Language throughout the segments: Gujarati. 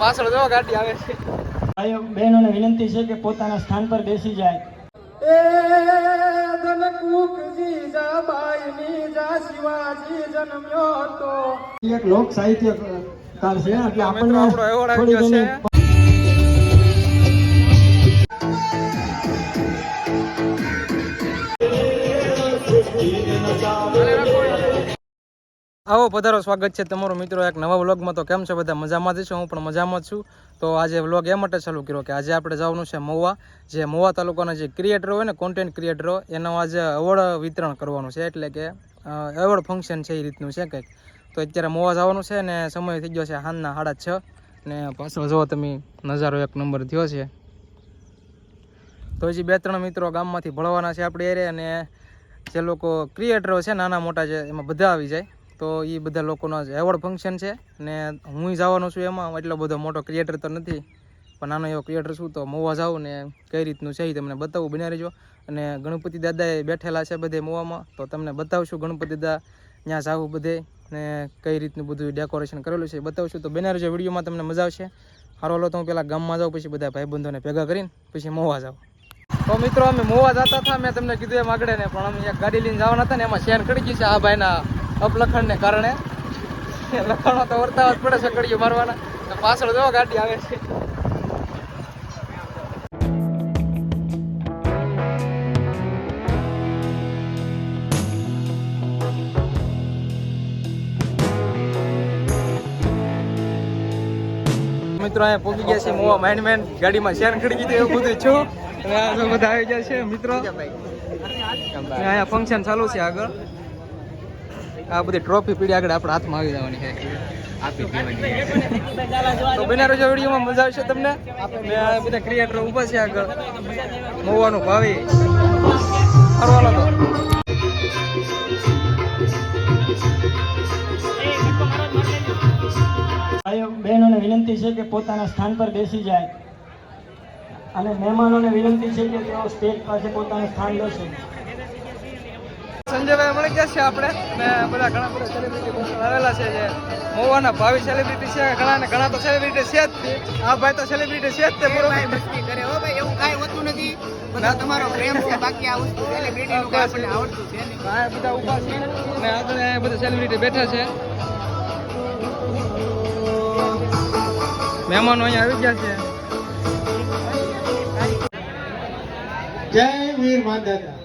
પાછળ જો ગાડી આવે છે. ભાઈઓ બહેનોને વિનંતી છે કે પોતાના સ્થાન પર બેસી જાય. એ ધનકુકજી જાબાઈની જા શિવાજી જન્મ્યો હતો. એક લોક સાહિત્યકાર છે એટલે આપણને થોડી આવો પધારો, સ્વાગત છે તમારો મિત્રો એક નવા વ્લોગમાં. તો કેમ છે બધા? મજામાં જ છું? હું પણ મજામાં જ છું. તો આજે વ્લોગ એ માટે ચાલુ કર્યો કે આજે આપણે જવાનું છે મહુવા. જે મહુવા તાલુકાના જે ક્રિએટર હોય ને કોન્ટેન્ટ ક્રિએટરો એનો આજે એવોર્ડ વિતરણ કરવાનું છે. એટલે કે એવોર્ડ ફંક્શન છે એ રીતનું છે કંઈક. તો અત્યારે મહુવા જવાનું છે ને સમય થઈ ગયો છે હાલના સાડા છ. ને પાછળ જુઓ તમે, નજારો એક નંબર થયો છે. તો હજી બે ત્રણ મિત્રો ગામમાંથી ભળવાના છે આપણે એરે અને જે લોકો ક્રિએટરો છે, નાના મોટા છે એમાં બધા આવી જાય. તો એ બધા લોકોનો એવોર્ડ ફંક્શન છે ને હું જવાનો છું એમાં. એટલો બધો મોટો ક્રિએટર તો નથી, પણ નાનો એવો ક્રિએટર છું તો મોવા જાઉં ને કઈ રીતનું છે એ તમને બતાવું. બન્યા રહેજો. અને ગણપતિ દાદાએ બેઠેલા છે બધે મોવામાં, તો તમને બતાવશું ગણપતિ દાદા ત્યાં જાવું બધે ને કઈ રીતનું બધું ડેકોરેશન કરેલું છે બતાવશું. તો બન્યા વિડીયોમાં તમને મજા આવશે. હારો લો તો હું પહેલાં ગામમાં જાઉં, પછી બધા ભાઈબંધોને ભેગા કરીને, પછી મોવા જાઉં. તો મિત્રો, અમે મોવા જતા હતા, મેં તમને કીધું એમ આગળ ને, પણ અમે ગાડી લઈને જવાના હતા ને, એમાં શેર કરી ગઈ છે આ ભાઈના અપલખણને કારણે. લખણો તો વર્તાવા જ પડે છે કડીઓ મારવાના. તો પાછળ જો ગાડી આવે છે. મિત્રો અહીંયા પહોંચી ગયા છે મોવા માઇન્ડ મેન ગાડીમાં શેર કરી દીધું એવું બધું છું. અને આ બધા આવી ગયા છે મિત્રો. અહીંયા ફંક્શન ચાલુ છે આગળ. આ બધી ટ્રોફી પીડી આગળ આપણા હાથમાં આવી જવાની છે. રોજો વિડીયોમાં મજા આવશે તમને? ને આ બધા ક્રિએટર ઊભા છે આગળ. મોવાનું ભાવી. ફરવાનો તો. બહેનોને વિનંતી છે કે પોતાના સ્થાન પર બેસી જાય. અને મહેમાનોને વિનંતી છે કે તેઓ સ્ટેજ પાસે પોતાનું સ્થાન લેશે સંજયભાઈ મળી ગયા છે આપણે. ને બધા ઘણા બધા સેલિબ્રિટી આવેલા છે જે મોવાના ભાવિ સેલિબ્રિટી છે ઘણા ને ઘણા તો સેલિબ્રિટી છે જ. આ ભાઈ તો સેલિબ્રિટી છે જ તે બરોબર. મસ્તી કરે. હો ભાઈ એવું કાંઈ હોતું નથી. બધા તમારો પ્રેમ છે બાકી આ વસ્તુ સેલિબ્રિટીનું કાંઈ આપણને આવડતું છે આ બધા ઊભા છે. ને આગળ બધા સેલિબ્રિટી બેઠા છે. મહેમાનો અહીંયા આવી ગયા છે. જય વીર માનદાતા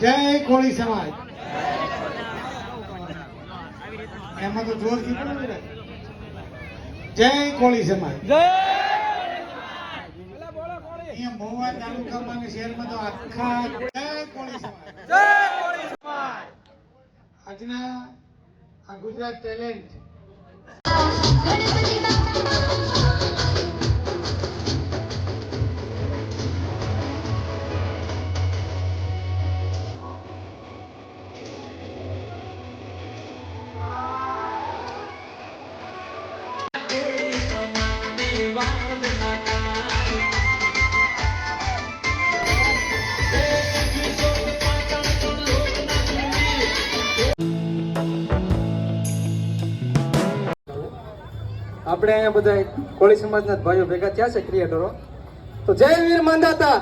જય કોળી સમાજ. એમાં તો જોરથી બોલો જય કોળી સમાજ. અહીંયા મહુવા તાલુકામાં અને શહેરમાં તો આખા જય કોળી સમાજ. આજના આ ગુજરાત ટેલેન્ટ. આપણે અહીંયા બધા કોળી સમાજના ભાઈઓ ભેગા થયા છે ક્રિએટરો. તો જય વીર માંદાતા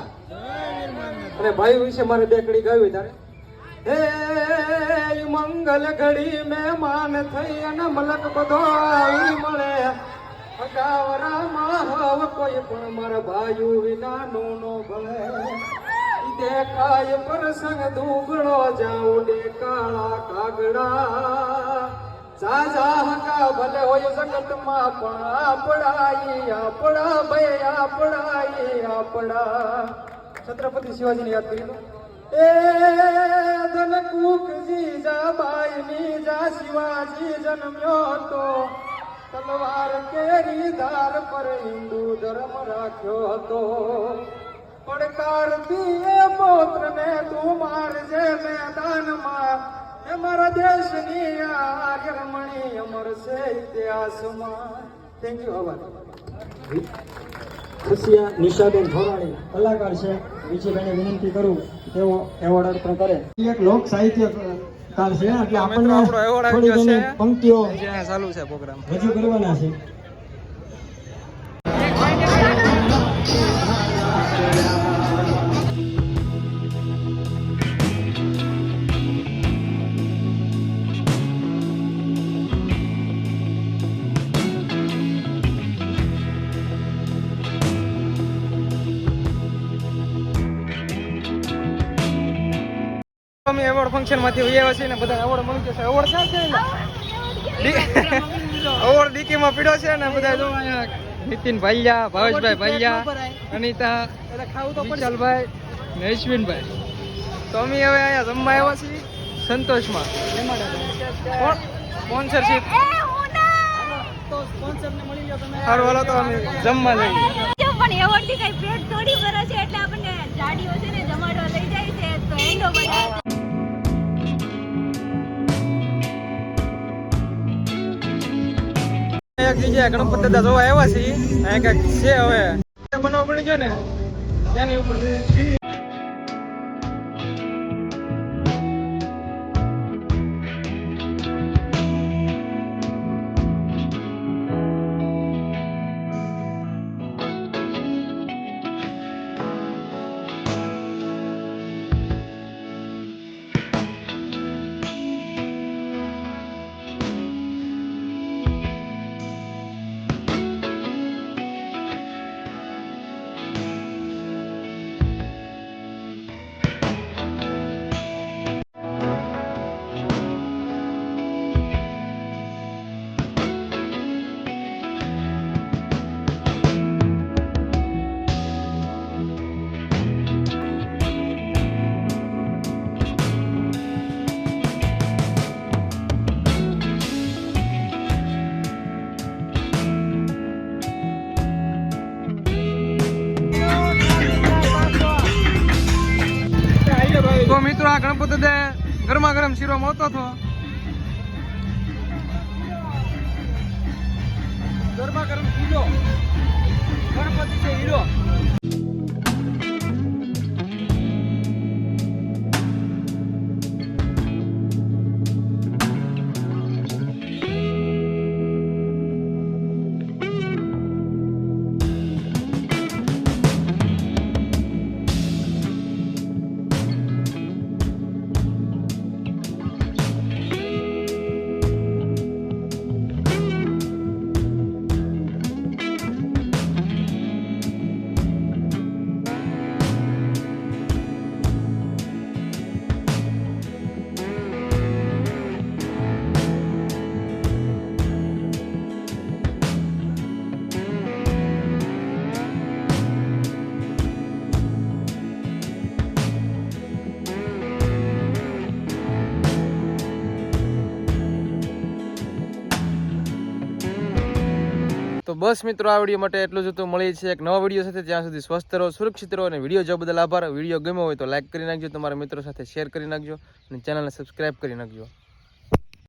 અને ભાઈ વિશે મારે બે કડી ગાવી તારે. હે મંગલ ઘડી મહેમાન થઈ અને મલક બધો આવી મળે. અગાવરામાં હવ કોઈ પણ મારા ભાઈઓ વિના નો ભળે દેખાય પ્રસંગ દુગડો જાઉં કાળા કાગડા. સાજા હકા ભલે હોય જગતમાં પણ આપણાઈ આપડા ભય આપણાઈ આપડા છત્રપતિ શિવાજીને યાદ કરી એ જીજા જાબાઈની જા શિવાજી જન્મ્યો તો તલવાર કેરી ધાર પર હિન્દુ ધર્મ રાખ્યો હતો. પડકાર એ પોત્રને તું મારજે મેદાનમાં. એ મારા દેશની આગરમણી અમર છે ઇતિહાસમાં. થેન્ક યુ આભાર. ખુશિયા નિશાબેન ભોરાણી કલાકાર છે. વિજયભાઈને વિનંતી કરું તેઓ એવોર્ડ અર્પણ કરે. એક લોક સાહિત્યકાર છે એટલે આપણને થોડી ઘણી પંક્તિઓ ચાલુ છે પ્રોગ્રામ રજૂ કરવાના છે. અમે એવોર્ડ ફંક્શનમાંથી આવ્યા છીએ ને બધા એવોર્ડ મળી જશે. એવોર્ડ ક્યાં છે? એવોર્ડ ડીકીમાં પીડો છે ને બધા જો અહીંયા નીતિન ભાઈયા ભાવેશભાઈ ભાઈયા અનિતા વિશાલભાઈ ને અશ્વિનભાઈ તો અમે હવે અહીંયા જમવા આવ્યા છીએ સંતોષમાં. સ્પોન્સરશિપ સારું હાલો તો અમે જમવા જઈએ. પણ એવોર્ડથી કઈ પેટ થોડી ભરે છે એટલે આપણને ગાડીઓ છે ને જમાડવા લઈ જાય છે તો એનો બધા એક જગ્યાએ ગણપતિ દાદા જોવા આવ્યા છીએ કંઈક છે હવે. બનાવ પડી ગયો ને તેની ઉપર. તો મિત્રો આ ગણપતિ દે ગરમા ગરમ શીરો મળતો હતો. ગરમા ગરમ શીરો. ગણપતિ છે હીરો. તો બસ મિત્રો, આ વીડિયો માટે એટલું જ હતું. મળીએ છે એક નવા વીડિયો સાથે. ત્યાં સુધી સ્વસ્થ રહો, સુરક્ષિત રહો અને વીડિયો જો બદલ આભાર. વીડિયો ગમ્યો હોય તો લાઇક કરી નાખજો, તમારા મિત્રો સાથે શેર કરી નાખજો અને ચેનલને સબસ્ક્રાઈબ કરી નાખજો.